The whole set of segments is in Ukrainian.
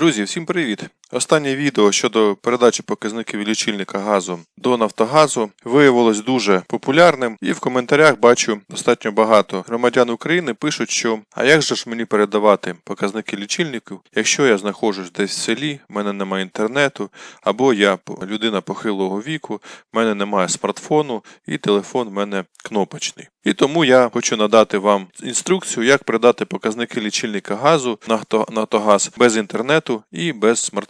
Друзі, всім привіт! Останнє відео щодо передачі показників лічильника газу до Нафтогазу виявилось дуже популярним, і в коментарях бачу достатньо багато громадян України пишуть, що а як же ж мені передавати показники лічильників, якщо я знаходжусь десь в селі, в мене немає інтернету, або я людина похилого віку, в мене немає смартфону і телефон в мене кнопочний. І тому я хочу надати вам інструкцію, як передати показники лічильника газу на Нафтогаз без інтернету і без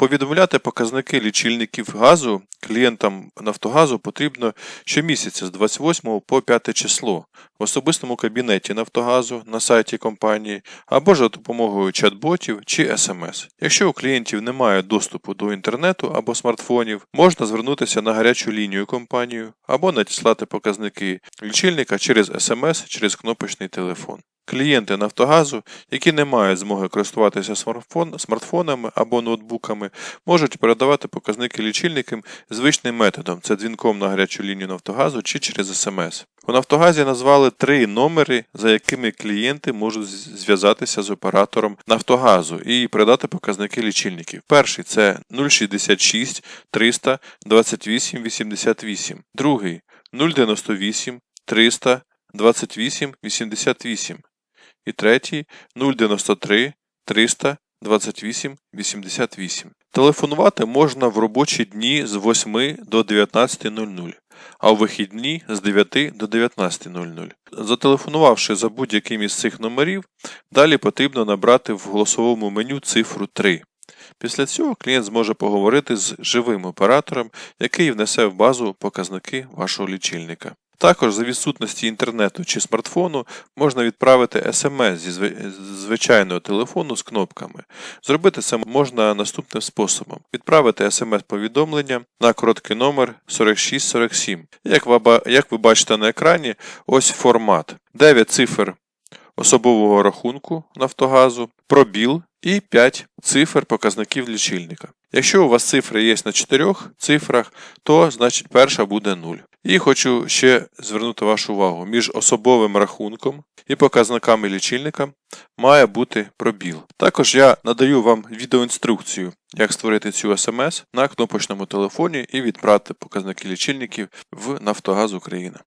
Повідомляти показники лічильників газу клієнтам Нафтогазу потрібно щомісяця з 28 по 5 число в особистому кабінеті Нафтогазу на сайті компанії або ж за допомогою чат-ботів чи смс. Якщо у клієнтів немає доступу до інтернету або смартфонів, можна звернутися на гарячу лінію компанії або надіслати показники лічильника через смс через кнопочний телефон. Клієнти Нафтогазу, які не мають змоги користуватися смартфон, смартфонами або ноутбуками, можуть передавати показники лічильникам звичним методом це дзвінком на гарячу лінію Нафтогазу чи через смс. У Нафтогазі назвали три номери, за якими клієнти можуть зв'язатися з оператором Нафтогазу і передати показники лічильників. Перший це 066 300 28 88, другий 098 300 28 88 і третій 093 300 28 88. Телефонувати можна в робочі дні з 8 до 19.00, а у вихідні з 9 до 19.00. Зателефонувавши за будь-яким із цих номерів, далі потрібно набрати в голосовому меню цифру 3. Після цього клієнт зможе поговорити з живим оператором, який внесе в базу показники вашого лічильника. Також за відсутності інтернету чи смартфону можна відправити смс зі звичайного телефону з кнопками. Зробити це можна наступним способом: відправити смс-повідомлення на короткий номер 4647. Як ви, бачите на екрані, ось формат: 9 цифр особового рахунку Нафтогазу, пробіл і 5 цифр показників лічильника. Якщо у вас цифри є на 4 цифрах, то значить перша буде 0. І хочу ще звернути вашу увагу: між особовим рахунком і показниками лічильника має бути пробіл. Також я надаю вам відеоінструкцію, як створити цю смс на кнопочному телефоні і відправити показники лічильників в Нафтогаз Україна.